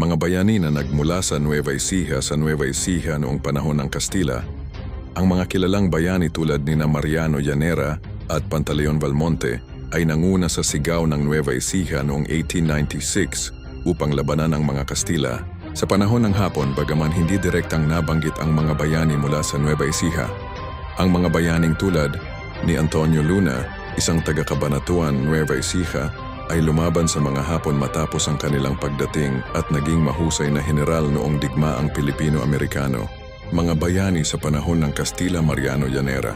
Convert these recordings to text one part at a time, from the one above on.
Mga bayani na nagmula sa Nueva Ecija sa Nueva Ecija noong panahon ng Kastila, ang mga kilalang bayani tulad ni na Mariano Llanera at Pantaleon Valmonte ay nanguna sa sigaw ng Nueva Ecija noong 1896 upang labanan ang mga Kastila. Sa panahon ng hapon, bagaman hindi direktang nabanggit ang mga bayani mula sa Nueva Ecija, ang mga bayaning tulad ni Antonio Luna, isang taga-kabanatuan Nueva Ecija, ay lumaban sa mga hapon matapos ang kanilang pagdating at naging mahusay na general noong digmaang Pilipino-Amerikano. Mga bayani sa panahon ng Castilla Mariano Llanera.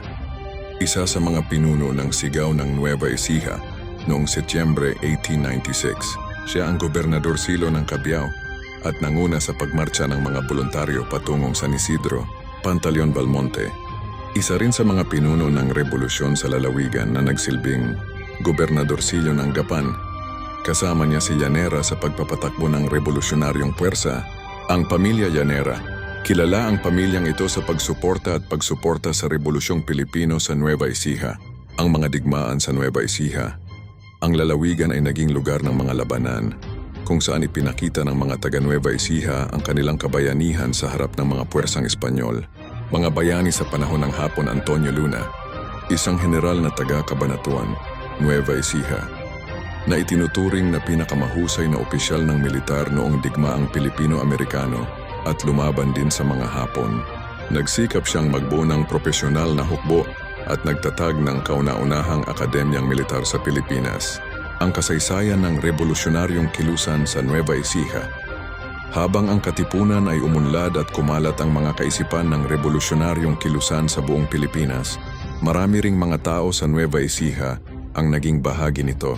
Isa sa mga pinuno ng sigaw ng Nueva Ecija noong Setyembre 1896. Siya ang gobernador silo ng Cabiao at nanguna sa pagmarcha ng mga voluntaryo patungong San Isidro, Pantaleon Valmonte. Isa rin sa mga pinuno ng revolusyon sa lalawigan na nagsilbing gobernadorsilyo ng Gapan. Kasama niya si Llanera sa pagpapatakbo ng revolusyonaryong puwersa, ang pamilya Llanera. Kilala ang pamilyang ito sa pagsuporta at pagsuporta sa Revolusyong Pilipino sa Nueva Ecija. Ang mga digmaan sa Nueva Ecija. Ang lalawigan ay naging lugar ng mga labanan, kung saan ipinakita ng mga taga Nueva Ecija ang kanilang kabayanihan sa harap ng mga puwersang Espanyol. Mga bayani sa panahon ng hapon Antonio Luna, isang general na taga-kabanatuan, Nueva Ecija, na itinuturing na pinakamahusay na opisyal ng militar noong digmaang Pilipino-Amerikano at lumaban din sa mga hapon. Nagsikap siyang magbuo ng profesional na hukbo at nagtatag ng kauna-unahang akademyang militar sa Pilipinas, ang kasaysayan ng revolusyonaryong kilusan sa Nueva Ecija. Habang ang katipunan ay umunlad at kumalat ang mga kaisipan ng revolusyonaryong kilusan sa buong Pilipinas, marami ring mga tao sa Nueva Ecija ang naging bahagi nito.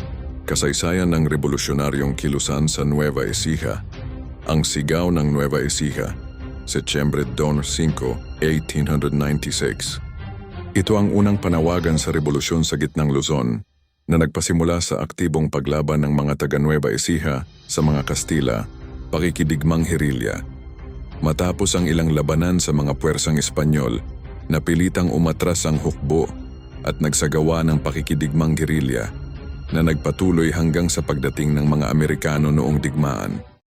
Kasaysayan ng revolusyonaryong kilusan sa Nueva Ecija. Ang sigaw ng Nueva Ecija, Setyembre 5, 1896. Ito ang unang panawagan sa revolusyon sa gitnang Luzon na nagpasimula sa aktibong paglaban ng mga taga Nueva Ecija sa mga Kastila, pakikidigmang herilya. Matapos ang ilang labanan sa mga puwersang Espanyol, napilitang umatras ang hukbo at nagsagawa ng pakikidigmang gerilya na nagpatuloy hanggang sa pagdating ng mga Amerikano noong digmaan.